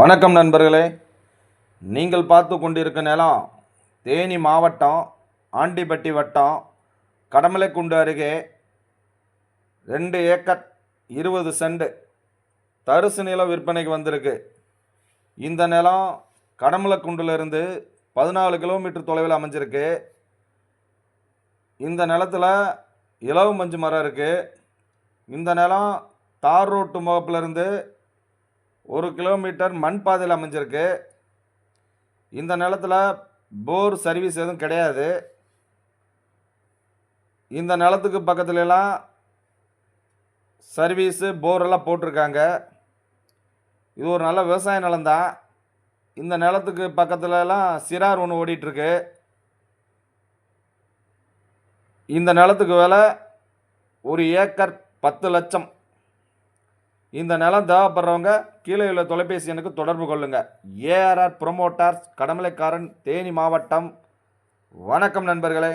வணக்கம் நண்பர்களே. நீங்கள் பார்த்து கொண்டிருக்க நிலம் தேனி மாவட்டம் ஆண்டிப்பட்டி வட்டம் கடமலைக்குண்டு அருகே ரெண்டு ஏக்கர் இருபது செண்டு தரிசு நிலம் விற்பனைக்கு வந்திருக்கு. இந்த நிலம் கடமலைக்குண்டிலிருந்து பதினாலு கிலோமீட்டர் தொலைவில் அமைஞ்சிருக்கு. இந்த நிலத்தில் இலவு மஞ்சு மரம் இருக்குது இந்த நிலம் தார் ரோட்டு முகப்பிலிருந்து ஒரு கிலோமீட்டர் மண் பாதையில் அமைஞ்சிருக்கு. இந்த நிலத்தில் போர் சர்வீஸ் எதுவும் கிடையாது. இந்த நிலத்துக்கு பக்கத்துலலாம் சர்வீஸு போரெல்லாம் போட்டிருக்காங்க. இது ஒரு நல்ல விவசாய நிலம்தான். இந்த நிலத்துக்கு பக்கத்துலலாம் சிறார் ஒன்று ஓடிட்டுருக்கு. இந்த நிலத்துக்கு விலை ஒரு ஏக்கர் பத்து லட்சம். இந்த நிலம் தேவைப்படுறவங்க கீழே உள்ள தொலைபேசி எண்ணுக்கு தொடர்பு கொள்ளுங்க. ஏஆர்ஆர் ப்ரொமோட்டார்ஸ் கடமலைக்காரன் தேனி மாவட்டம். வணக்கம் நண்பர்களே.